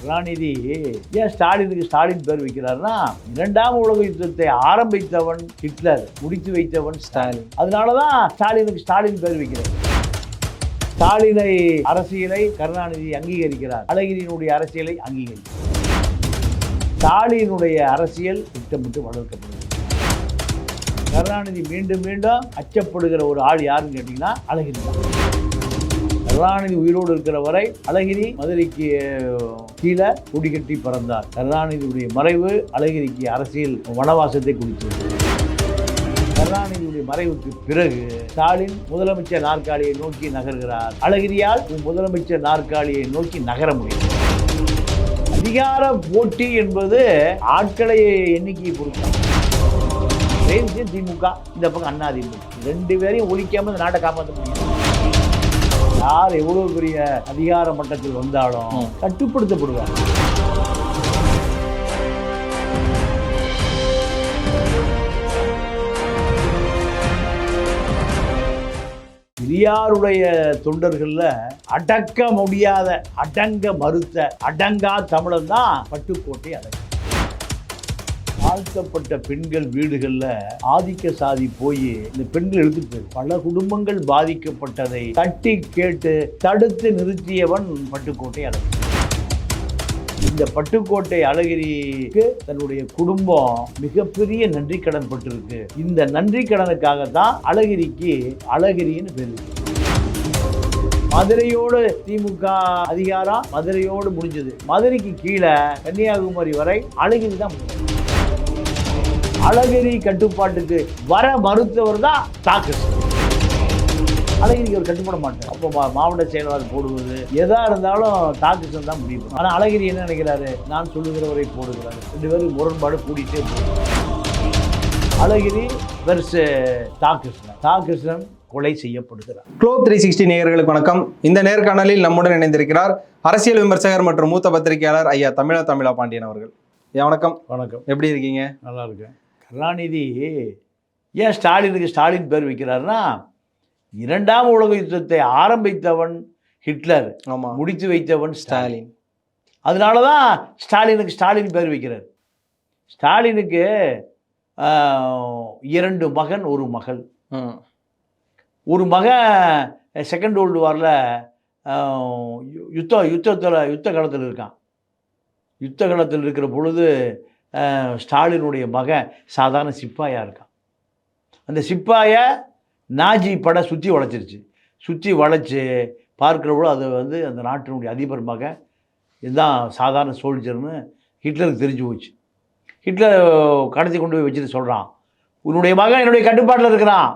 கருணாநிதி ஏன் ஸ்டாலினுக்கு ஸ்டாலின் பேர் வைக்கிறார்னா இரண்டாம் உலக யுத்தத்தை ஆரம்பித்தவன் ஹிட்லர் முடித்து வைத்தவன் ஸ்டாலின். அதனால தான் ஸ்டாலினுக்கு ஸ்டாலின் பேர் வைக்கிறார். ஸ்டாலினை அரசியலை கருணாநிதி அங்கீகரிக்கிறார். அழகிரியினுடைய அரசியலை அங்கீகரிக்கிறார். ஸ்டாலினுடைய அரசியல் திட்டமிட்டு வளர்க்கப்படுகிறது. கருணாநிதி மீண்டும் மீண்டும் அச்சப்படுகிற ஒரு ஆள் யாருன்னு கேட்டிங்கன்னா அழகிரி கருணாநிதி உயிரோடு இருக்கிற வரை அழகிரி மதுரைக்கு கீழே குடிகட்டி பறந்தார். கருணாநிதியுடைய மறைவு அழகிரிக்கு அரசியல் வனவாசத்தை குறித்தது கருணாநிதியுடைய மறைவுக்கு பிறகு ஸ்டாலின் முதலமைச்சர் நாற்காலியை நோக்கி நகர்கிறார். அழகிரியால் முதலமைச்சர் நாற்காலியை நோக்கி நகர முடியும். அதிகார போட்டி என்பது ஆட்களை எண்ணிக்கையை பொறுத்தான் திமுக இந்த பக்கம் அண்ணா திமுக ரெண்டு பேரையும் ஒழிக்காம இந்த நாட்டை காப்பாற்ற முடியும். யார் எவ்வளவு பெரிய அதிகார மட்டத்தில் வந்தாலும் கட்டுப்படுத்தப்படுவார் பெரியாருடைய தொண்டர்கள்ல அடக்க முடியாத அடங்க மறுத்த அடங்கா தமிழன் தான் பட்டுக்கோட்டை அடங்க தாழ்த்தப்பட்ட பெண்கள் வீடுகளில் ஆதிக்க சாதி போய் இந்த பெண்கள் எடுத்துட்டு போயிரு. பல குடும்பங்கள் பாதிக்கப்பட்டதை தட்டி கேட்டு தடுத்து நிறுத்தியவன் பட்டுக்கோட்டை அழகு இந்த பட்டுக்கோட்டை அழகிரிக்கு தன்னுடைய குடும்பம் மிகப்பெரிய நன்றி கடன் பட்டிருக்கு. இந்த நன்றி கடனுக்காக தான் அழகிரிக்கு அழகிரின்னு பேரு. மதுரையோடு திமுக அதிகாரம் மதுரையோடு முடிஞ்சது. மதுரைக்கு கீழே கன்னியாகுமரி வரை அழகிரி தான் அழகிரி கட்டுப்பாட்டுக்கு வர மறுத்தவர் தான் தாக்கு அழகிரிக்கு அவர் கட்டுப்பட மாட்டார். அப்போ மாவட்ட செயலாளர் போடுவது எதா இருந்தாலும் தாக்குசன் தான் முடிவு பண்ணும். ஆனா அழகிரி என்ன நினைக்கிறாரு? நான் சொல்லுகிறவரை போடுகிறாரு. ரெண்டு பேரும் முரண்பாடு கூடிட்டே போகுது அழகிரி வெர்சு தாக்கிருஷ்ணன் தாக்கிருஷ்ணன் கொலை செய்யப்படுகிறார். குளோப் த்ரீ சிக்ஸ்டி நேயர்களுக்கு வணக்கம். இந்த நேர்காணலில் நம்முடன் இணைந்திருக்கிறார் அரசியல் விமர்சகர் மற்றும் மூத்த பத்திரிகையாளர் ஐயா தமிழா தமிழா பாண்டியன் அவர்கள். ஐயா வணக்கம். வணக்கம். எப்படி இருக்கீங்க? நல்லா இருக்கேன். கருணாநிதி ஏன் ஸ்டாலினுக்கு ஸ்டாலின் பேர் வைக்கிறாருன்னா இரண்டாம் உலக யுத்தத்தை ஆரம்பித்தவன் ஹிட்லர் ஆமா. முடித்து வைத்தவன் ஸ்டாலின். அதனால தான் ஸ்டாலினுக்கு ஸ்டாலின் பேர் வைக்கிறார். ஸ்டாலினுக்கு இரண்டு மகன் ஒரு மகள். ஒரு மகன் செகண்ட் வேர்ல்டு வாரில் யுத்த யுத்தத்தில் யுத்த காலத்தில் இருக்கான். யுத்த காலத்தில் இருக்கிற பொழுது ஸ்டாலினுடைய மகன் சாதாரண சிப்பாயாக இருக்கான். அந்த சிப்பாயை நாஜி படை சுற்றி வளைச்சிருச்சு. சுற்றி வளைச்சி பார்க்குற அது வந்து அந்த நாட்டினுடைய அதிபர் மகன் இதுதான் சாதாரண சோல்ஜர்னு ஹிட்லருக்கு தெரிஞ்சு போச்சு. ஹிட்லர் கடத்தி கொண்டு போய் வச்சுட்டு சொல்கிறான் உன்னுடைய மகன் என்னுடைய கட்டுப்பாட்டில் இருக்கிறான்.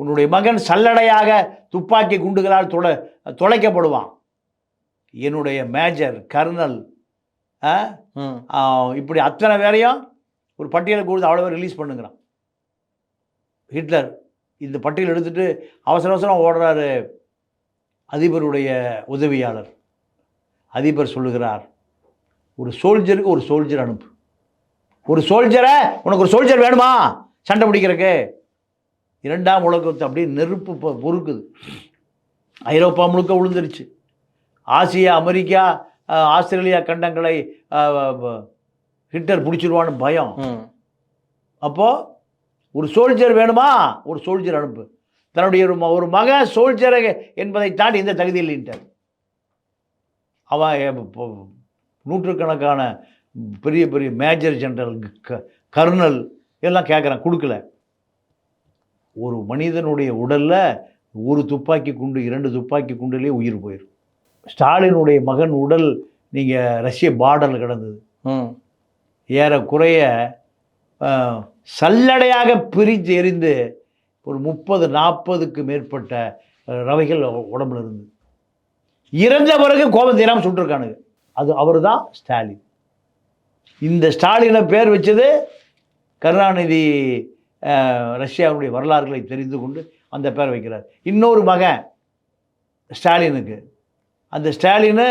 உன்னுடைய மகன் சல்லடையாக துப்பாக்கி குண்டுகளால் தொலை தொலைக்கப்படுவான். என்னுடைய மேஜர் கர்னல் இப்படி அத்தனை பேரையும் ஒரு பட்டியலை கொடுத்து அவ்வளோ ரிலீஸ் பண்ணுங்கிறான். ஹிட்லர் இந்த பட்டியல் எடுத்துட்டு அவசர அவசரம் ஓடுறாரு அதிபருடைய உதவியாளர். அதிபர் சொல்லுகிறார் ஒரு சோல்ஜருக்கு ஒரு சோல்ஜர் அனுப்பு. ஒரு சோல்ஜரை உனக்கு ஒரு சோல்ஜர் வேணுமா? சண்டை பிடிக்கிறக்கு இரண்டாம் உலகத்தை அப்படியே நெருப்பு பொறுக்குது. ஐரோப்பா முழுக்க விழுந்துருச்சு ஆசியா அமெரிக்கா ஆஸ்திரேலியா கண்டங்களை ஹிட்லர் பிடிச்சிருவான்னு பயம். அப்போது ஒரு சோல்ஜர் வேணுமா? ஒரு சோல்ஜர் அனுப்பு. தன்னுடைய ஒரு ஒரு மக சோல்ஜர் என்பதை தாண்டி எந்த தகுதி இல்லைன்ட்டார். அவன் நூற்றுக்கணக்கான பெரிய பெரிய மேஜர் ஜெனரல் கர்னல் எல்லாம் கேட்குறான் கொடுக்கல. ஒரு மனிதனுடைய உடலில் ஒரு துப்பாக்கி குண்டு இரண்டு துப்பாக்கி குண்டுலேயே உயிர் போயிடும் ஸ்டாலினுடைய மகன் உடல் நீங்கள் ரஷ்ய பார்டரில் கிடந்தது. ஏறக்குறைய சல்லடையாக பிரித்து எரிந்து ஒரு முப்பது நாற்பதுக்கு மேற்பட்ட ரவைகள் உடம்புல இருந்து இறந்த பிறகு கோபம் தீராமல் சுட்டிருக்கானுங்க. அது அவர் தான் ஸ்டாலின். இந்த ஸ்டாலினை பேர் வச்சது கருணாநிதி ரஷ்யாவுடைய வரலாறுகளை தெரிந்து கொண்டு அந்த பேர் வைக்கிறார். இன்னொரு மகன் ஸ்டாலினுக்கு. அந்த ஸ்டாலினு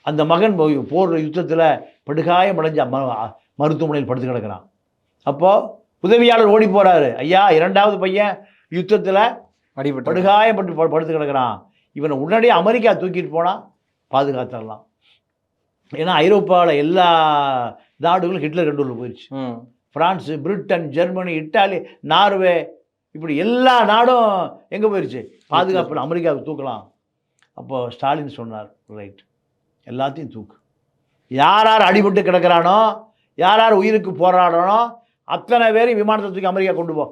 அந்த மகன் போய் போர் யுத்தத்தில் படுகாயம் அடைஞ்ச மருத்துவமனையில் படுத்து கிடக்கிறான். அப்போது உதவியாளர் ஓடி போகிறாரு ஐயா இரண்டாவது பையன் யுத்தத்தில் அடிபட்டு படுகாயப்பட்டு ப- படுத்து கிடக்கிறான். இவனை உடனடியே அமெரிக்கா தூக்கிட்டு போனால் பாதுகாத்துடலாம். ஏன்னா ஐரோப்பாவில் எல்லா நாடுகளும் ஹிட்லர் கண்ட்ரோலில் போயிடுச்சு ம். France Britain Germany Italy Norway இப்படி எல்லா நாடும் எங்கே போயிடுச்சு பாதுகாப்பில் அமெரிக்காவுக்கு தூக்கலாம். அப்போ ஸ்டாலின் சொன்னார் ரைட் எல்லாத்தையும் தூக்கு. யார் யார் அடிபட்டு கிடக்கிறானோ யார் யார் உயிருக்கு போராடனோ அத்தனை பேரையும் விமானத்தை தூக்கி அமெரிக்கா கொண்டு போ.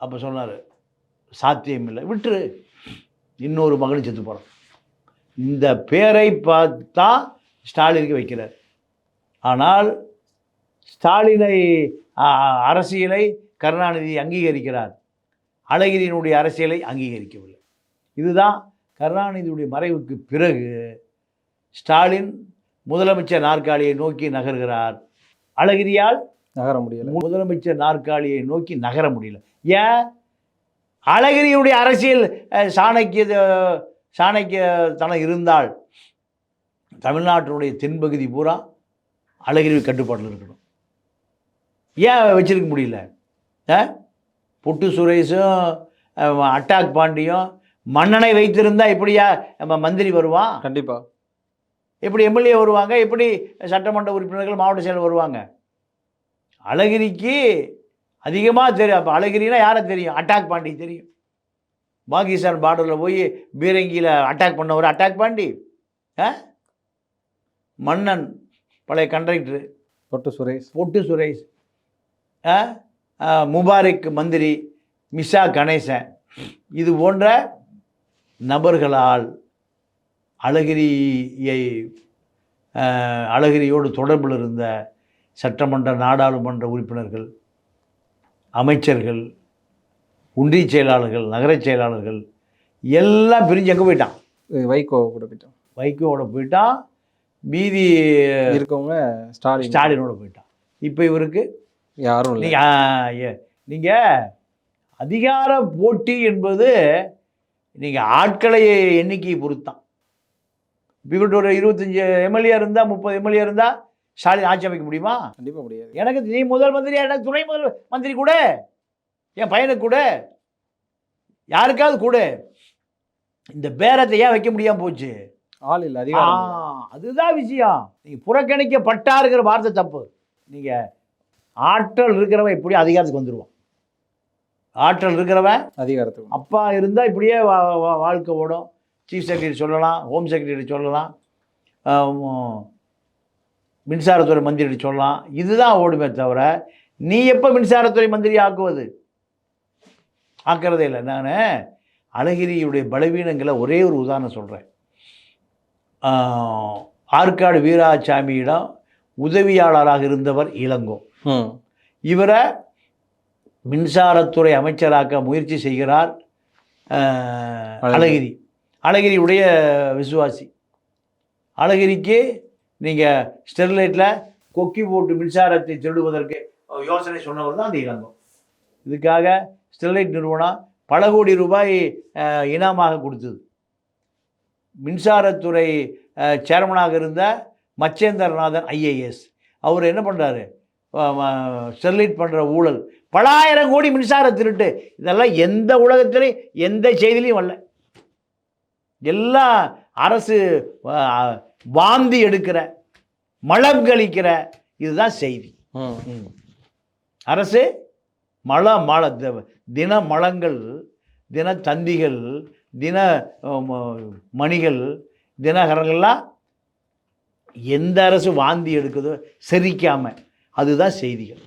அப்போ சொன்னார் சாத்தியம் இல்லை விட்டுரு. இன்னொரு மகனும் செத்து போகிறான் இந்த பேரை பார்த்தா ஸ்டாலினுக்கு வைக்கிறார். ஆனால் ஸ்டாலினை அரசியலை கருணாநிதி அங்கீகரிக்கிறார். அழகிரியினுடைய அரசியலை அங்கீகரிக்கவில்லை. இதுதான் கருணாநிதியுடைய மறைவுக்கு பிறகு ஸ்டாலின் முதலமைச்சர் நாற்காலியை நோக்கி நகர்கிறார். அழகிரியால் நகர முடியல. முதலமைச்சர் நாற்காலியை நோக்கி நகர முடியல. ஏன்? அழகிரியுடைய அரசியல் சாணக்கிய சாணக்கியத்தனம் இருந்தால் தமிழ்நாட்டினுடைய தென்பகுதி பூரா அழகிரி கட்டுப்பாட்டில் இருக்கணும். ஏன் வச்சிருக்க முடியல? புட்டு சுரேஷும் அட்டாக் பாண்டியும் மன்னனை வைத்திருந்தா இப்படியா நம்ம மந்திரி வருவான் கண்டிப்பா. எப்படி எம்எல்ஏ வருவாங்க? எப்படி சட்டமன்ற உறுப்பினர்கள் மாவட்ட செயலர் வருவாங்க? அழகிரிக்கு அதிகமாக தெரியும். அப்போ அழகிரினா யாரை தெரியும்? அட்டாக் பாண்டி தெரியும். பாகிஸ்தான் பார்டரில் போய் பீரங்கியில் அட்டாக் பண்ணவர் அட்டாக் பாண்டி. ஆ? மன்னன் பழைய கண்டக்டரு பொட்டு சுரேஷ். பொட்டு சுரேஷ். முபாரக் மந்திரி மிஷா கணேசன். இது போன்ற நபர்களால் அழகிரியை அழகிரியோடு தொடர்பில் இருந்த சட்டமன்ற நாடாளுமன்ற உறுப்பினர்கள் அமைச்சர்கள் ஒன்றிய செயலாளர்கள் நகரச் செயலாளர்கள் எல்லாம் பிரிஞ்சு எங்கே போயிட்டான். வைகோ கூட போயிட்டோம் வைகோவோட போயிட்டான். மீதி இருக்கவங்க ஸ்டாலின். ஸ்டாலினோட போயிட்டான். இப்போ இவருக்கு யாரும் நீங்கள் அதிகார போட்டி என்பது நீங்கள் ஆட்களை எண்ணிக்கையை பொறுத்தான் இப்போ ஒரு இருபத்தஞ்சி எம்எல்ஏ இருந்தால் முப்பது எம்எல்ஏ இருந்தால் ஸ்டாலின் ஆட்சி அமைக்க முடியுமா? கண்டிப்பா முடியாது. எனக்கு நீ முதல் மந்திரி எனக்கு துணை முதல் மந்திரி கூட? என் பையனுக்கு கூட? யாருக்காவது கூட? இந்த பேரத்தை ஏன் வைக்க முடியாம போச்சு? ஆள் இல்லை இல்லை. அதுதான் விஷயம். நீங்க புறக்கணிக்கப்பட்டாருங்கிற வார்த்தை தப்பு. நீங்க ஆற்றல் இருக்கிறவன் இப்படி அதிகாரத்துக்கு வந்துடுவான் ஆற்றல் இருக்கிறவன் அதிகாரத்துக்கு அப்பா இருந்தால் இப்படியே வா- வாழ்க்கை ஓடும். சீஃப் செக்ரட்டரி சொல்லலாம் ஹோம் செக்ரட்டரி சொல்லலாம் மின்சாரத்துறை மந்திரி சொல்லலாம். இதுதான் ஓடுமே தவிர நீ எப்போ மின்சாரத்துறை மந்திரி ஆக்குவது? ஆக்கிறதே இல்லை. நான் அழகிரியுடைய பலவீனங்களை ஒரே ஒரு உதாரணம் சொல்கிறேன் ஆற்காடு வீராசாமியிடம் உதவியாளராக இருந்தவர் இளங்கோ. இவரை மின்சாரத்துறை அமைச்சராக்க முயற்சி செய்கிறார் அழகிரி. அழகிரி. அழகிரியுடைய விசுவாசி. அழகிரிக்கு நீங்கள் ஸ்டெர்லைட்டில் கொக்கி போட்டு மின்சாரத்தை திருடுவதற்கு யோசனை சொன்னவர் தான் அந்த இளங்கோ இதுக்காக ஸ்டெர்லைட் நிறுவனம் பல கோடி ரூபாய் இனாமாக கொடுத்தது. மின்சாரத்துறை சேர்மனாக இருந்த மச்சேந்திரநாதன் ஐஏஎஸ். அவர் என்ன பண்ணுறாரு ஸ்டெர்லைட் பண்ணுற ஊழல் பலாயிரம் கோடி மின்சார திருட்டு. இதெல்லாம் எந்த உலகத்திலையும் எந்த செய்திலையும் வரல எல்லாம் அரசு வாந்தி எடுக்கிற மலம் கழிக்கிற இதுதான் செய்தி. அரசு மல மல த- தின மலங்கள் தின தந்திகள் தின மணிகள் தினகரங்கள்லாம் எந்த அரசு வாந்தி எடுக்குதோ செரிக்காம அதுதான் செய்திகள்.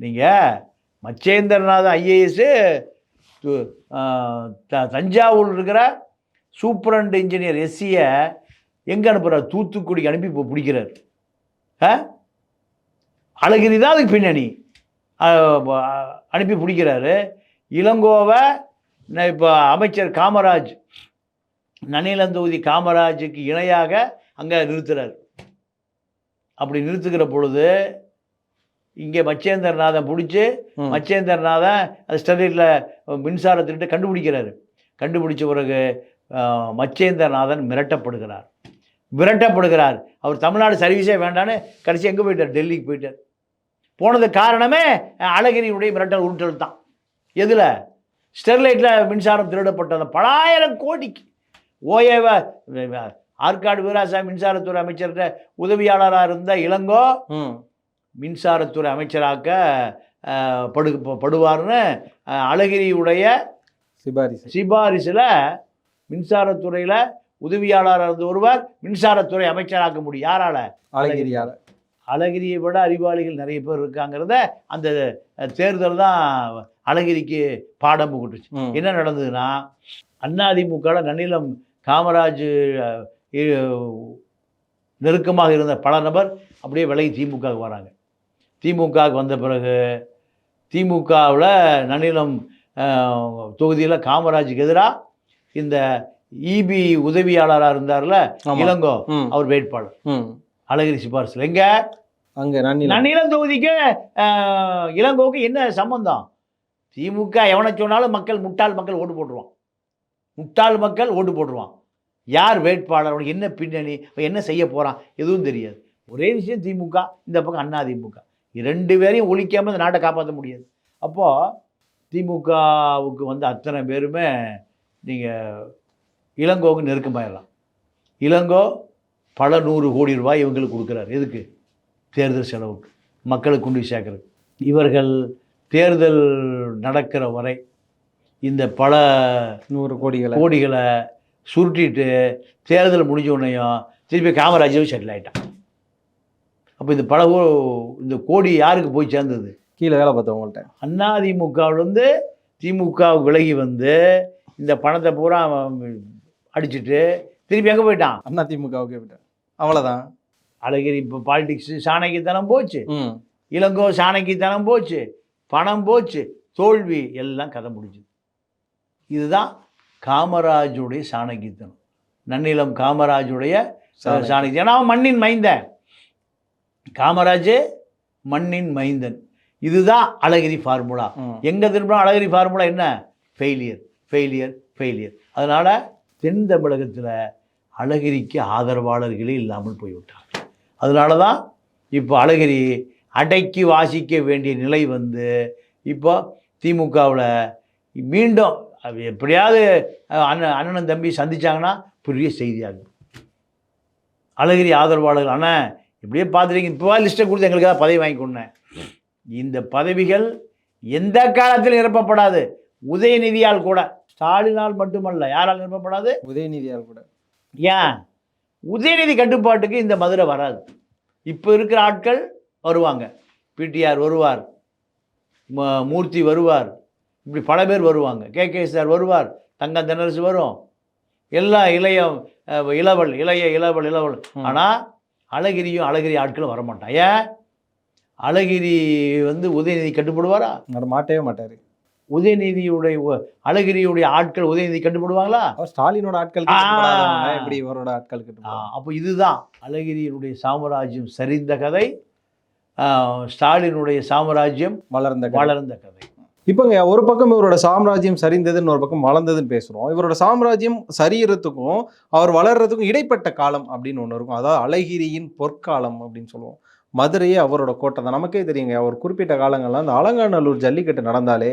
நீங்கள் மச்சேந்திரநாத ஐஏஎஸ்ஸு தஞ்சாவூர் இருக்கிற சூப்பரண்ட் இன்ஜினியர் எஸ்சியை எங்கே அனுப்புகிறார் தூத்துக்குடிக்கு அனுப்பி இப்போ பிடிக்கிறார். ஆ? அழகிரி தான் அதுக்கு பின்னணி. அனுப்பி பிடிக்கிறாரு. இளங்கோவை இப்போ அமைச்சர் காமராஜ் நன்னிலம் தொகுதி காமராஜுக்கு இணையாக அங்கே நிறுத்துகிறார் அப்படி நிறுத்துகிற பொழுது இங்கே மச்சேந்திரநாதன் பிடிச்சி. மச்சேந்திரநாதன் அது ஸ்டெர்லைட்டில் மின்சார திருட்டு கண்டுபிடிக்கிறாரு. கண்டுபிடிச்ச பிறகு மச்சேந்திரநாதன் மிரட்டப்படுகிறார். விரட்டப்படுகிறார் அவர் தமிழ்நாடு சர்வீஸே வேண்டான்னு கடைசி எங்கே போயிட்டார்? டெல்லிக்கு போயிட்டார். போனது காரணமே அழகிரியுடைய மிரட்டல் உருட்டல் தான். எதில்? ஸ்டெர்லைட்டில் மின்சாரம் திருடப்பட்ட அந்த பலாயிரம் கோடிக்கு. ஓஏவை ஆற்காடு வீராசாமி மின்சாரத்துறை அமைச்சர்கிட்ட உதவியாளராக இருந்த இளங்கோ மின்சாரத்துறை அமைச்சராக்க படு படுவார்னு அழகிரியுடைய சிபாரிசு. சிபாரிசில் மின்சாரத்துறையில் உதவியாளராக இருந்த ஒருவர் மின்சாரத்துறை அமைச்சராக்க முடியும். யாரால? அழகிரியால. அழகிரியை விட அறிவாளிகள் நிறைய பேர் இருக்காங்கிறத அந்த தேர்தல் தான் அழகிரிக்கு பாடம் புகட்டுச்சு. என்ன நடந்ததுன்னா அதிமுகவில் நன்னிலம் காமராஜ் நெருக்கமாக இருந்த பல நபர் அப்படியே விலகி திமுகவுக்கு வராங்க. திமுகவுக்கு வந்த பிறகு திமுகவில் நன்னிலம் தொகுதியில் காமராஜுக்கு எதிராக இந்த இபி உதவியாளராக இருந்தார்ல. இளங்கோ அவர் வேட்பாளர். அழகிரி சிபாரிசில். எங்க? அங்க நன்னிலம் தொகுதிக்கு இளங்கோவுக்கு என்ன சம்பந்தம்? திமுக எவனை சொன்னாலும் மக்கள் முட்டாள் மக்கள் ஓட்டு போட்டுருவான். முட்டாள் மக்கள் ஓட்டு போட்டுருவான். யார் வேட்பாளர்? அவனுக்கு என்ன பின்னணி? என்ன செய்ய போகிறான் எதுவும் தெரியாது. ஒரே விஷயம் திமுக இந்த பக்கம் அண்ணா திமுக. ரெண்டு பேரையும் ஒழிக்காமல் இந்த நாட்டை காப்பாற்ற முடியாது. அப்போது திமுகவுக்கு வந்து அத்தனை பேருமே நீங்கள் இளங்கோவுக்கு நெருக்கமாயிடலாம் இளங்கோ பல நூறு கோடி ரூபாய் இவங்களுக்கு கொடுக்குறாரு. எதுக்கு? தேர்தல் செலவுக்கு. மக்களுக்கு கொண்டு சேர்க்கறது. இவர்கள் தேர்தல் நடக்கிற வரை இந்த பல நூறு கோடிகளை கோடிகளை சுருட்டிட்டு தேர்தல் முடிஞ்ச உடனேயும் திருப்பி காமராஜரும் செட்டில் ஆயிட்டான். அப்போ இந்த பல இந்த கோடி யாருக்கு போய் சேர்ந்தது? கீழே வேலை பார்த்தவங்கள்ட்ட. அதிமுகவிலேருந்து திமுக விலகி வந்து இந்த பணத்தை பூரா அடிச்சிட்டு திருப்பி எங்கே போயிட்டான்? அண்ணா திமுகவுக்கு விட்டேன் அவ்வளவுதான். அழகிரி இப்போ பாலிடிக்ஸ் சாணக்கியத்தனம் போச்சு. இளங்கோ சாணக்கியத்தனம் போச்சு. பணம் போச்சு. தோல்வி எல்லாம் கதை முடிஞ்சுது. இதுதான் காமராஜுடைய சாணக்கியத்தனம் நன்னிலம் காமராஜுடைய. சாணக்கியம் ஏன்னா அவன் மண்ணின் மைந்தன். காமராஜ் மண்ணின் மைந்தன். இதுதான் அழகிரி ஃபார்முலா. எங்கே திரும்பினா அழகிரி ஃபார்முலா என்ன? ஃபெயிலியர் ஃபெயிலியர் ஃபெயிலியர் அதனால் தென் தமிழகத்தில் அழகிரிக்கு ஆதரவாளர்களே இல்லாமல் போய்விட்டார். அதனால தான் இப்போ அழகிரி அடக்கி வாசிக்க வேண்டிய நிலை வந்து இப்போ திமுகவில் மீண்டும் எப்படியாவது அண்ணன் அண்ணன் தம்பி சந்திச்சாங்கன்னா பெரிய செய்தியாகும். அழகிரி ஆதரவாளர்கள் அண்ணன் இப்படியே பார்த்துட்டீங்க. இப்போ லிஸ்ட்டை கொடுத்து எங்களுக்கு ஏதாவது பதவி வாங்கி கொடுனேன் இந்த பதவிகள் எந்த காலத்திலும் நிரப்பப்படாது? உதயநிதியால் கூட. ஸ்டாலினால் மட்டுமல்ல. யாரால் நிரப்பப்படாது? உதயநிதியார் கூட. ஏன்? உதயநிதி கட்டுப்பாட்டுக்கு இந்த மதுரை வராது. இப்போ இருக்கிற ஆட்கள் வருவாங்க. பிடிஆர் வருவார். மூர்த்தி வருவார். இப்படி பல பேர் வருவாங்க. கே. கே. சார் வருவார். தங்கம் தென்னரசு வரும். எல்லா இளைய இளவல் இளைய இளவல் இளவல். ஆனால் அழகிரியும் அழகிரி ஆட்களும் வரமாட்டான் ஏன்? அழகிரி வந்து உதயநிதி கட்டுப்படுவாரா? மாட்டவே மாட்டாரு. உதயநிதியுடைய அழகிரியுடைய ஆட்கள் உதயநிதி கட்டுப்படுவாங்களா? ஸ்டாலினோட ஆட்கள் ஆ. எப்படி இவரோட ஆட்கள் கிட்ட அப்போ இதுதான். அழகிரியினுடைய சாம்ராஜ்யம் சரிந்த கதை. ஸ்டாலினுடைய சாம்ராஜ்யம் வளர்ந்த. வளர்ந்த கதை. இப்போங்க ஒரு பக்கம் இவரோட சாம்ராஜ்யம் சரிந்ததுன்னு ஒரு பக்கம் வளர்ந்ததுன்னு பேசுகிறோம் இவரோட சாம்ராஜ்யம் சரியறதுக்கும் அவர் வளர்றதுக்கும் இடைப்பட்ட காலம் அப்படின்னு ஒன்று இருக்கும். அதாவது அழகிரியின் பொற்காலம் அப்படின்னு சொல்லுவோம். மதுரையே அவரோட கோட்டை தான். நமக்கே தெரியுங்க அவர் குறிப்பிட்ட காலங்களில் அந்த அலங்காநல்லூர் ஜல்லிக்கட்டு நடந்தாலே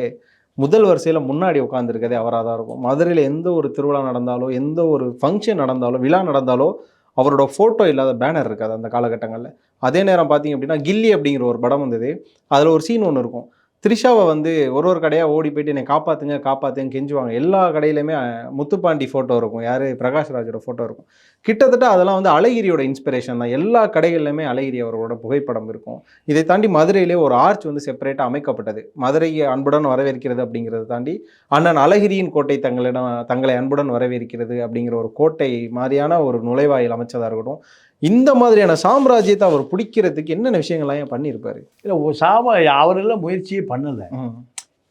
முதல் வரிசையில் முன்னாடி உட்காந்துருக்கதே அவராக தான் இருக்கும். மதுரையில் எந்த ஒரு திருவிழா நடந்தாலோ எந்த ஒரு ஃபங்க்ஷன் நடந்தாலோ விழா நடந்தாலோ அவரோட ஃபோட்டோ இல்லாத பேனர் இருக்காது அந்த காலகட்டங்களில். அதே நேரம் பார்த்தீங்க அப்படின்னா கில்லி அப்படிங்கிற ஒரு படம் வந்தது. அதில் ஒரு சீன் ஒன்று இருக்கும். த்ரிஷாவை வந்து ஒரு ஒரு கடையாக ஓடி போயிட்டு என்னை காப்பாற்றுங்க காப்பாற்றுங்க கெஞ்சுவாங்க. எல்லா கடையிலையுமே முத்துப்பாண்டி ஃபோட்டோ இருக்கும். யார்? பிரகாஷ்ராஜோட ஃபோட்டோ இருக்கும். கிட்டத்தட்ட அதெல்லாம் வந்து அழகிரியோட இன்ஸ்பிரேஷன் தான். எல்லா கடைகள்லையுமே அழகிரி அவரோட புகைப்படம் இருக்கும். இதை தாண்டி மதுரையிலே ஒரு ஆர்ச் வந்து செப்பரேட்டாக அமைக்கப்பட்டது. மதுரையை அன்புடன் வரவேற்கிறது அப்படிங்கிறத தாண்டி அண்ணன் அழகிரியின் கோட்டை தங்களிடம் தங்களை அன்புடன் வரவேற்கிறது அப்படிங்கிற ஒரு கோட்டை மாதிரியான ஒரு நுழைவாயில் அமைச்சதாக இருக்கட்டும் இந்த மாதிரியான சாம்ராஜ்யத்தை அவர் பிடிக்கிறதுக்கு என்னென்ன விஷயங்கள்லாம் ஏன் பண்ணியிருப்பாரு? இல்லை சாம அவரெல்லாம் முயற்சியே பண்ணலை.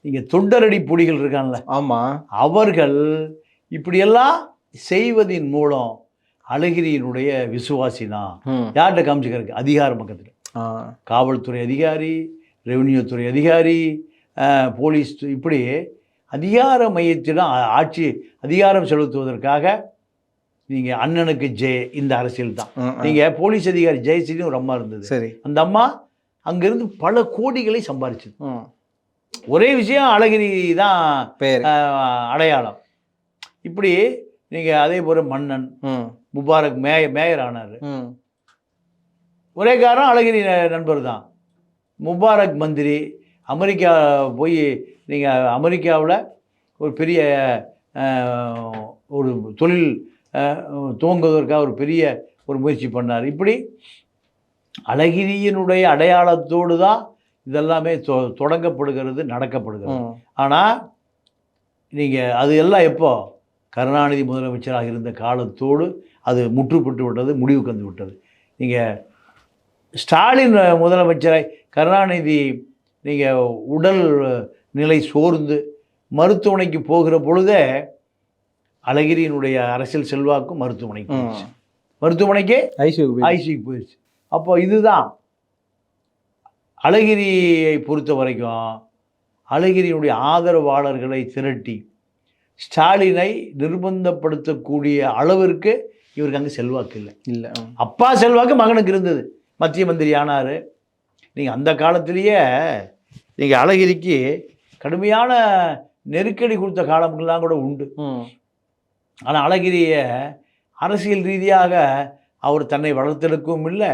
நீங்கள் தொண்டரடி புலிகள் இருக்கான்ல. ஆமா. அவர்கள் இப்படியெல்லாம் செய்வதின் மூலம் அழகிரியினுடைய விசுவாசினா ம். யார்கிட்ட காமிச்சுக்கிறதுக்கு அதிகார பக்கத்தில். காவல்துறை அதிகாரி ரெவென்யூ துறை அதிகாரி போலீஸ் இப்படி அதிகார மையத்திடம் ஆட்சி அதிகாரம் செலுத்துவதற்காக நீங்கள் அண்ணனுக்கு ஜெய இந்த அரசியல் தான். ம், ம். நீங்கள் போலீஸ் அதிகாரி ஜெயஸ்ரீன்னு ஒரு அம்மா இருந்தது. சரி. அந்த அம்மா அங்கிருந்து பல கோடிகளை சம்பாரிச்சது. ம். ஒரே விஷயம் அழகிரி தான் அடையாளம். இப்படி நீங்கள் அதே போல் மன்னன் ம் முபாரக் மேய மேயர் ஆனார். ம் ஒரே காரணம் அழகிரி நண்பர் தான். முபாரக் மந்திரி அமெரிக்கா போய் நீங்கள் அமெரிக்காவில் ஒரு பெரிய ஒரு தொழில் துவங்குவதற்காக ஒரு பெரிய ஒரு முயற்சி பண்ணார். இப்படி அழகிரியினுடைய அடையாளத்தோடு தான் இதெல்லாமே தொ தொடங்கப்படுகிறது நடக்கப்படுகிறது. ஆனால் நீங்கள் அது எல்லாம் எப்போ? கருணாநிதி முதலமைச்சராக இருந்த காலத்தோடு அது முற்றுப்பட்டு விட்டது முடிவுக்கு வந்து விட்டது. நீங்கள் ஸ்டாலின் முதலமைச்சரை கருணாநிதி நீங்கள் உடல் நிலை சோர்ந்து மருத்துவமனைக்கு போகிற பொழுதே அழகிரியினுடைய அரசியல் செல்வாக்கும் மருத்துவமனைக்கு போயிடுச்சு. மருத்துவமனைக்கே ஐசியூ ஐசிக்கு போயிடுச்சு. அப்போ இதுதான். அழகிரியை பொறுத்த வரைக்கும் அழகிரியினுடைய ஆதரவாளர்களை திரட்டி ஸ்டாலினை நிர்பந்தப்படுத்தக்கூடிய அளவிற்கு இவருக்கு அங்கே செல்வாக்கு இல்லை. இல்லை. அப்பா செல்வாக்கு மகனுக்கு இருந்தது. மத்திய மந்திரி ஆனார். நீங்கள் அந்த காலத்திலேயே நீங்கள் அழகிரிக்கு கடுமையான நெருக்கடி கொடுத்த காலங்கள்லாம் கூட உண்டு. ஆனால் அழகிரியை அரசியல் ரீதியாக அவர் தன்னை வளர்த்தெடுக்கவும் இல்லை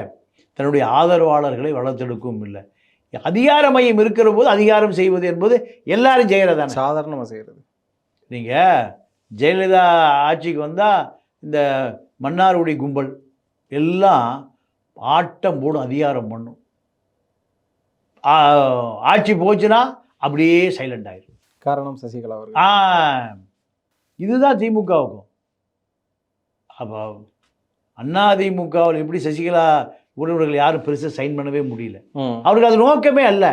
தன்னுடைய ஆதரவாளர்களை வளர்த்தெடுக்கவும் இல்லை. அதிகார மையம் இருக்கிற போது அதிகாரம் செய்வது என்பது எல்லாரும் செய்கிறதானே சாதாரணமாக செய்கிறது நீங்கள் ஜெயலலிதா ஆட்சிக்கு வந்தால் இந்த மன்னார்குடி கும்பல் எல்லாம் ஆட்டம் போடும் அதிகாரம் பண்ணும். ஆட்சி போச்சுன்னா அப்படியே சைலண்ட் ஆயிடும் காரணம் சசிகலா அவர்கள். ஆ. இதுதான் திமுகவுக்கும் அப்போ அண்ணா திமுகவில் எப்படி சசிகலா உறவினர்கள் யாரும் பெருசாக சைன் பண்ணவே முடியல. அவருக்கு அது நோக்கமே அல்ல.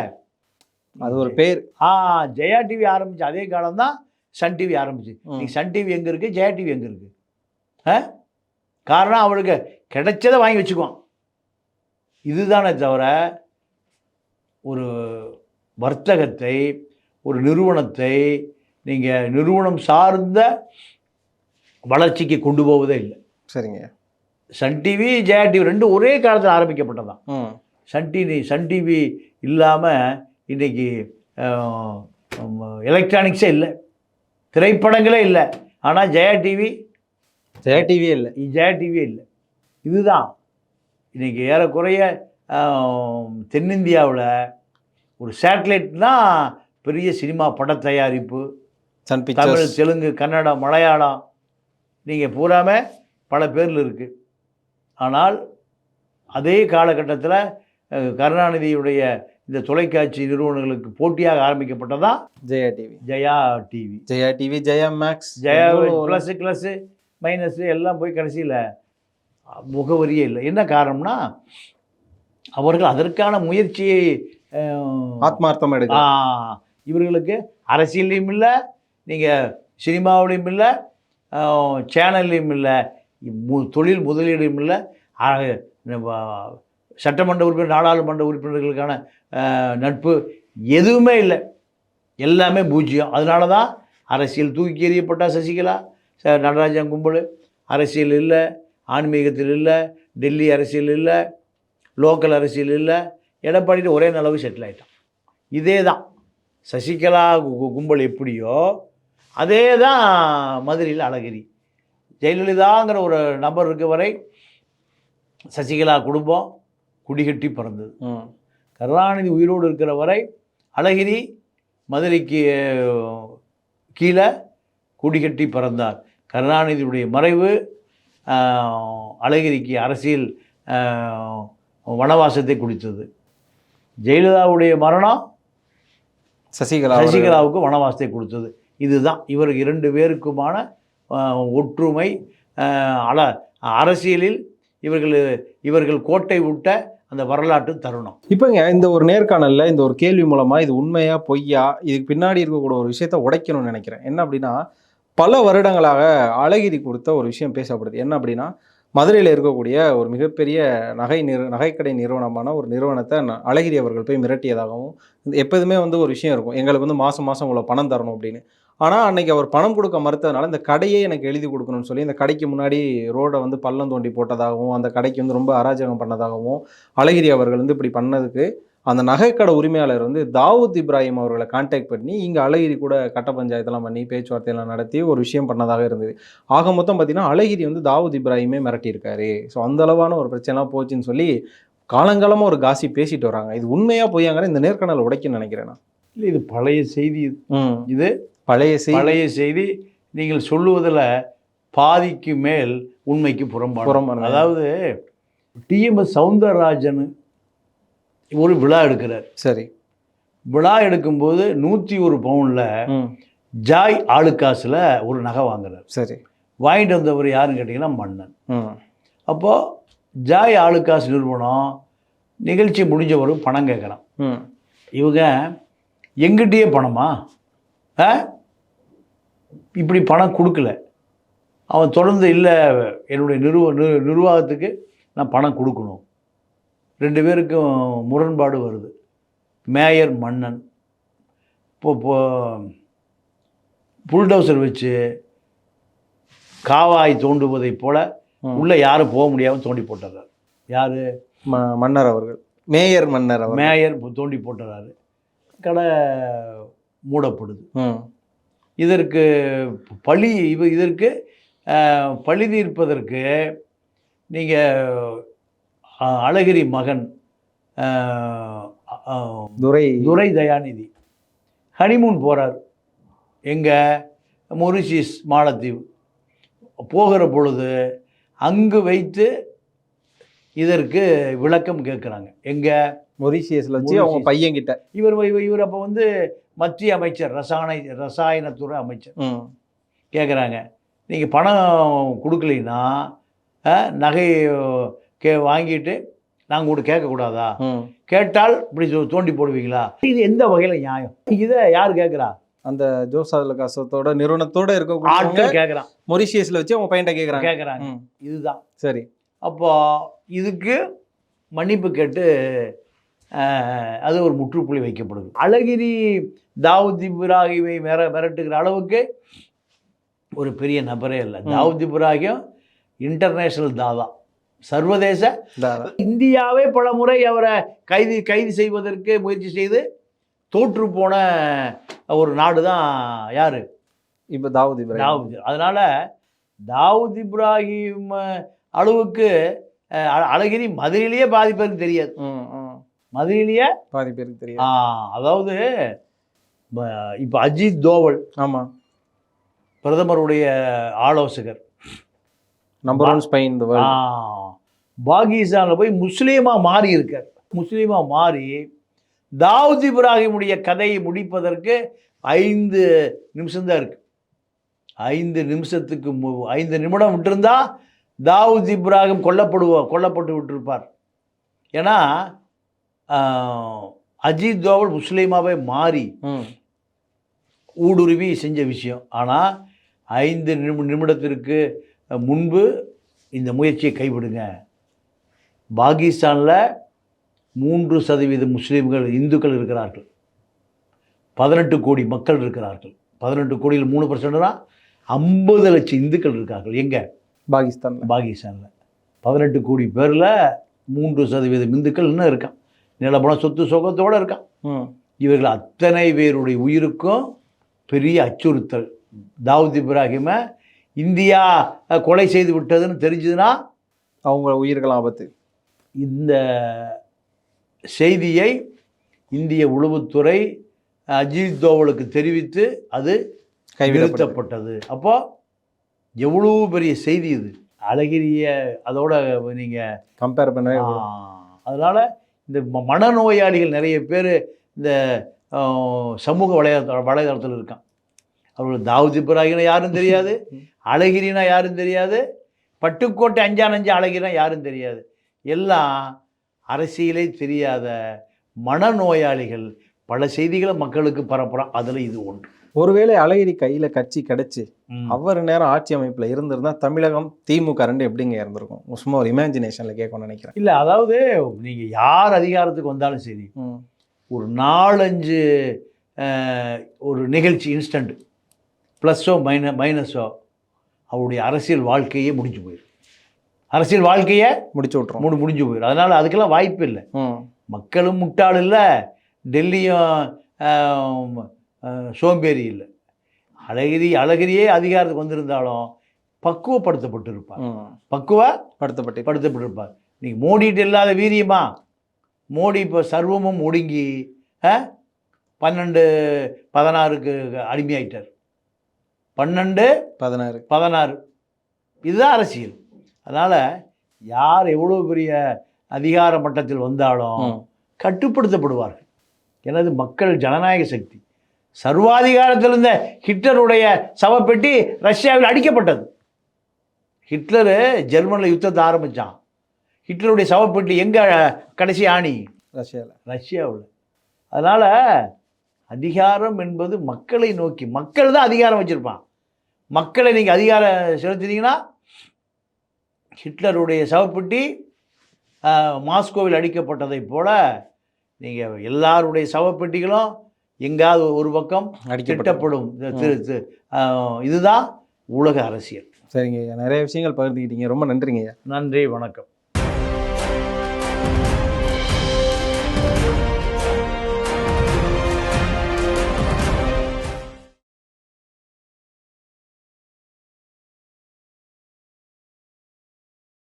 அது ஒரு பேர். ஆ ஜெயா டிவி ஆரம்பிச்சு அதே காலம் தான் சன் டிவி ஆரம்பிச்சு. இன்னைக்கு சன் டிவி எங்கே இருக்குது ஜெயா டிவி எங்கே இருக்குது ஆ? காரணம் அவளுக்கு கிடைச்சதை வாங்கி வச்சுக்குவான். இதுதானே தவிர ஒரு வர்த்தகத்தை ஒரு நிறுவனத்தை நீங்கள் நிறுவனம் சார்ந்த வளர்ச்சிக்கு கொண்டு போவதே இல்லை. சரிங்க. சன் டிவி ஜெயா டிவி ரெண்டும் ஒரே காலத்தில் ஆரம்பிக்கப்பட்டதான். சன் டிவி சன் டிவி இல்லாமல் இன்றைக்கி எலக்ட்ரானிக்ஸே இல்லை. திரைப்படங்களே இல்லை. ஆனால் ஜெயா டிவி ஜெயா டிவியே இல்லை. ஜெயா டிவியே இல்லை. இதுதான். இன்றைக்கி ஏறக்குறைய தென்னிந்தியாவில் ஒரு சேட்டலைட்னா பெரிய சினிமா பட தயாரிப்பு சன் தமிழ் தெலுங்கு கன்னடம் மலையாளம் நீங்கள் பூராமே பல பேரில் இருக்குது ஆனால் அதே காலகட்டத்தில் கருணாநிதியுடைய இந்த தொலைக்காட்சி நிறுவனங்களுக்கு போட்டியாக ஆரம்பிக்கப்பட்டதான் Jaya TV. Jaya TV. Jaya TV Jaya Max Jaya plus க்ளஸ்ஸு minus எல்லாம் போய் கடைசியில் முகவரியே இல்லை. என்ன காரணம்னா அவர்கள் அதற்கான முயற்சியை ஆத்மார்த்தம் எடுக்க இவர்களுக்கு அரசியல்லையும் இல்லை நீங்கள் சினிமாவிலையும் இல்லை சேனல்லையும் இல்லை மு தொழில் முதலீடும் இல்லை சட்டமன்ற உறுப்பினர் நாடாளுமன்ற உறுப்பினர்களுக்கான நட்பு எதுவுமே இல்லை. எல்லாமே பூஜ்ஜியம். அதனால தான் அரசியல் தூக்கி எறியப்பட்டா சசிகலா ச- நடராஜன் கும்பல். அரசியல் இல்லை ஆன்மீகத்தில் இல்லை டெல்லி அரசியல் இல்லை லோக்கல் அரசியல் இல்லை. எடப்பாடிட்டு ஒரே நிலவு செட்டில் ஆகிட்டான் இதே தான் சசிகலா கு- கும்பல் எப்படியோ அதே தான் மதுரையில் அழகிரி. ஜெயலலிதாங்கிற ஒரு நபர் இருக்க வரை சசிகலா குடும்பம் குடிகட்டி பிறந்தது. கருணாநிதி உயிரோடு இருக்கிற வரை அழகிரி மதுரைக்கு கீழே குடிகட்டி பிறந்தார். கருணாநிதியுடைய மறைவு அழகிரிக்கு அரசியல் வனவாசத்தை கொடுத்தது. ஜெயலலிதாவுடைய மரணம் சசிகலா. சசிகலாவுக்கு வனவாசத்தை கொடுத்தது. இதுதான். இவர் இரண்டு பேருக்குமான ஒற்றுமை அல அரசியலில் இவர்கள் இவர்கள் கோட்டை விட்ட அந்த வரலாற்று தருணம். இப்போங்க இந்த ஒரு நேர்காணலில் இந்த ஒரு கேள்வி மூலமாக இது உண்மையா பொய்யா இதுக்கு பின்னாடி இருக்கக்கூடிய ஒரு விஷயத்த உடைக்கணும்னு நினைக்கிறேன். என்ன அப்படின்னா பல வருடங்களாக அழகிரி கொடுத்த ஒரு விஷயம் பேசப்படுது. என்ன அப்படின்னா மதுரையில் இருக்கக்கூடிய ஒரு மிகப்பெரிய நகை நிறு நகைக்கடை நிறுவனமான ஒரு நிறுவனத்தை அழகிரி அவர்கள் போய் மிரட்டியதாகவும் எப்போதுமே வந்து ஒரு விஷயம் இருக்கும். எங்களுக்கு வந்து மாதம் மாதம் இவ்வளோ பணம் தரணும் அப்படின்னு. ஆனால் அன்னைக்கு அவர் பணம் கொடுக்க மறுத்ததுனால இந்த கடையே எனக்கு எழுதி கொடுக்கணும்னு சொல்லி இந்த கடைக்கு முன்னாடி ரோடை வந்து பள்ளம் தோண்டி போட்டதாகவும் அந்த கடைக்கு வந்து ரொம்ப அராஜகம் பண்ணதாகவும் அழகிரி அவர்கள் வந்து இப்படி பண்ணதுக்கு அந்த நகைக்கடை உரிமையாளர் வந்து தாவூத் இப்ராஹிம் அவர்களை கான்டாக்ட் பண்ணி இங்கே அழகிரி கூட கட்ட பஞ்சாயத்தெல்லாம் பண்ணி பேச்சுவார்த்தையெல்லாம் நடத்தி ஒரு விஷயம் பண்ணதாக இருந்தது. ஆக மொத்தம் பார்த்தீங்கன்னா அழகிரி வந்து தாவூத் இப்ராஹிமே மிரட்டியிருக்காரு. ஸோ அந்த அளவான ஒரு பிரச்சனைலாம் போச்சுன்னு சொல்லி காலங்காலமாக ஒரு காசி பேசிட்டு வராங்க. இது உண்மையாக பொய்யாங்கிற இந்த நேர்காணல் உடைக்குன்னு நினைக்கிறேன் நான். இல்லை இது பழைய செய்தி. இது. பழைய செய்தி. பழைய செய்தி நீங்கள் சொல்லுவதில் பாதிக்கு மேல் உண்மைக்கு புறம்பாடு புறம்பானது. அதாவது டிஎம்எஸ் சவுந்தரராஜன் ஒரு விழா எடுக்கிறார். சரி. விழா எடுக்கும்போது நூற்றி ஒரு பவுனில் ஜாய் ஆளுக்காசில் ஒரு நகை வாங்குறார். சரி. வாங்கிட்டு வந்தவர் யாருன்னு கேட்டிங்கன்னா மன்னன். அப்போது ஜாய் ஆளுக்காசு நிறுவனம் நிகழ்ச்சி முடிஞ்சவரும் பணம் கேட்குறான். இவங்க எங்கிட்டயே பணமா? ஆ? இப்படி பணம் கொடுக்கல. அவன் தொடர்ந்து இல்லை என்னுடைய நிறு- நிர்வாகத்துக்கு நான் பணம் கொடுக்கணும். ரெண்டு பேருக்கும் முரண்பாடு வருது. மேயர் மன்னன் இப்போ இப்போ புல்டோசர் வச்சு காவாய் தோண்டுவதைப் போல. உள்ளே யாரும் போக முடியாமல் தோண்டி போட்டுறாரு. யார்? ம- மன்னர் அவர்கள். மேயர் மன்னர் அவர்கள். மேயர் தோண்டி போட்டுறாரு. கடை மூடப்படுது. இதற்கு பழி இவ இதற்கு பழி தீர்ப்பதற்கு நீங்கள் அழகிரி மகன் துரை. துரை தயாநிதி. ஹனிமூன் போகிறார் எங்கே மொரிஷியஸ் மாலத்தீவு. போகிற பொழுது அங்கு வைத்து இதற்கு விளக்கம் கேட்குறாங்க. எங்கே மொரிஷியஸ்ல வச்சு அவங்க மொரிஷியஸ். பையன் கிட்ட இவர் இவர் அப்போ வந்து மத்திய அமைச்சர் ரசாயன ரசாயனத்துறை அமைச்சர். கேட்குறாங்க நீங்கள் பணம் கொடுக்கலைன்னா நகை கே வாங்கிட்டு நாங்கள் கூட கேட்கக்கூடாதா? கேட்டால் இப்படி தோண்டி போடுவீங்களா? இது எந்த வகையில் நியாயம்? இதை யார் கேட்குறா அந்த ஜோசாதுல காசத்தோட நிறுவனத்தோட இருக்கக்கூடிய ஆட்கள் கேட்குறான் மொரிஷியஸ்ல வச்சு அவங்க கேக்குறாங்க. கேட்குறாங்க ம். இதுதான். சரி. அப்போ இதுக்கு மன்னிப்பு கேட்டு அது ஒரு முற்றுப்புள்ளி வைக்கப்படுது. அழகிரி தாவூத் இப்ராஹிமை மிர மிரட்டுகிற அளவுக்கு ஒரு பெரிய நபரே இல்லை. தாவூத் இப்ராஹிம் இன்டர்நேஷனல் தாதா. சர்வதேச. இந்தியாவே பல முறை அவரை கைது கைது செய்வதற்கு முயற்சி செய்து தோற்று போன ஒரு நாடு தான் யார்? இப்ப தாவூத் இப்ராஹிம் தாவூத். அதனால் தாவூத் இப்ராஹிம் அளவுக்கு அழகிரி மதுரையிலேயே பாதி பேருக்கு தெரியாது. மதுரையிலேயே? பாதி பேருக்கு தெரியும் அதாவது இப்போ அஜித் தோவல் ஆமா. பிரதமருடைய ஆலோசகர். நம்பர் ஒன் ஸ்பைன் பாகிஸ்தானில் போய் முஸ்லீமாக மாறி இருக்கார். முஸ்லீமாக மாறி தாவூத் இப்ராஹிமுடைய கதையை முடிப்பதற்கு ஐந்து நிமிஷம்தான் இருக்கு. ஐந்து நிமிஷத்துக்கு ஐந்து நிமிடம் விட்டிருந்தா தாவூத் இப்ராஹிம் கொல்லப்படுவா கொல்லப்பட்டு விட்டிருப்பார். ஏன்னா அஜித் தோவல் முஸ்லீமாவே மாறி ஊடுருவி செஞ்ச விஷயம். ஆனால் ஐந்து நிமி நிமிடத்திற்கு முன்பு இந்த முயற்சியை கைவிடுங்க. பாகிஸ்தானில் மூன்று சதவீத முஸ்லீம்கள் இந்துக்கள் இருக்கிறார்கள். பதினெட்டு கோடி மக்கள் இருக்கிறார்கள். பதினெட்டு கோடியில் மூணு பர்சன்ட்னா ஐம்பது லட்சம் இந்துக்கள் இருக்கார்கள். எங்கே? பாகிஸ்தான்ல. பாகிஸ்தானில். பதினெட்டு கோடி பேரில் மூன்று சதவீதம் இந்துக்கள் இன்னும் இருக்கான் நிலப்பணம் சொத்து சுகத்தோடு இருக்கான். இவர்கள் அத்தனை பேருடைய உயிருக்கும் பெரிய அச்சுறுத்தல். தாவூத் இப்ராஹிமை இந்தியா கொலை செய்து விட்டதுன்னு தெரிஞ்சதுன்னா அவங்க உயிர்கள் ஆபத்து. இந்த செய்தியை இந்திய உளவுத்துறை அஜித் தோவலுக்கு தெரிவித்து அது கைவிடப்பட்டது. நிறுத்தப்பட்டது. அப்போ எவ்வளோ பெரிய செய்தி இது? அழகிரிய அதோட நீங்கள் கம்பேர் பண்ணவே அதனால் இந்த ம- மனநோயாளிகள் நிறைய பேர் இந்த சமூக வலைதள வலைதளத்தில் இருக்கான். அவர்கள் தாவூத் இப்ராஹிம்னா யாரும் தெரியாது. அழகிரினா யாரும் தெரியாது. பட்டுக்கோட்டை அஞ்சானஞ்சு அழகிரினா யாரும் தெரியாது. எல்லாம் அரசியலே தெரியாத மனநோயாளிகள் பல செய்திகளை மக்களுக்கு பரப்புகிறான் அதில் இது ஒன்று. ஒருவேளை அழகிரி கையில கட்சி கிடைச்சு. அவர் நேரம் ஆட்சி அமைப்புல இருந்திருந்தா தமிழகம் திமுக ரெண்டு எப்படிங்க இருந்திருக்கும்? சும்மா ஒரு இமேஜினேஷன்ல கேட்கணும்னு நினைக்கிறேன். இல்லை அதாவது நீங்கள் யார் அதிகாரத்துக்கு வந்தாலும் சரி. ஒரு நாலஞ்சு ஒரு நிகழ்ச்சி இன்ஸ்டன்ட் ப்ளஸ்ஸோ மைன மைனஸோ அவருடைய அரசியல் வாழ்க்கையே முடிஞ்சு போயிடும் அரசியல் வாழ்க்கையே முடிச்சு விட்டுரும். முடி முடிஞ்சு போயிடும் அதனால் அதுக்கெல்லாம் வாய்ப்பு இல்லை. மக்களும் முட்டாள் இல்லை டெல்லியும் சோம்பேறி இல்லை. அழகிரி அழகிரியே அதிகாரத்துக்கு வந்திருந்தாலும் பக்குவப்படுத்தப்பட்டிருப்பார். பக்குவ படுத்தப்பட்டு படுத்தப்பட்டிருப்பார். நீங்கள் மோடிட்டு இல்லாத வீரியமா? மோடி இப்போ சர்வமும் ஒடுங்கி? பன்னெண்டு பதினாறுக்கு அடிமையாயிட்டார். பன்னெண்டு பதினாறு. பதினாறு. இதுதான் அரசியல். அதனால் யார் எவ்வளோ பெரிய அதிகார மட்டத்தில் வந்தாலும். கட்டுப்படுத்தப்படுவார்கள். எனது மக்கள் ஜனநாயக சக்தி. சர்வாதிகாரத்தில் இருந்த ஹிட்லருடைய சவப்பெட்டி ரஷ்யாவில் அடிக்கப்பட்டது. ஹிட்லரு ஜெர்மனில் யுத்தத்தை ஆரம்பித்தான் ஹிட்லருடைய சவப்பெட்டி எங்கே கடைசி ஆணி? ரஷ்யாவில் ரஷ்யாவில். அதனால் அதிகாரம் என்பது மக்களை நோக்கி மக்கள் தான் அதிகாரம் வச்சுருப்பான். மக்களை நீங்கள் அதிகாரம் செலுத்தினீங்கன்னா ஹிட்லருடைய சவப்பெட்டி மாஸ்கோவில் அடிக்கப்பட்டதைப் போல நீங்கள் எல்லாருடைய சவப்பெட்டிகளும் எங்காவது ஒரு பக்கம் திட்டப்படும். இதுதான் உலக அரசியல். சரிங்க நிறைய விஷயங்கள் பகிர்ந்துக்கிட்டீங்க. ரொம்ப நன்றிங்க நன்றி வணக்கம்.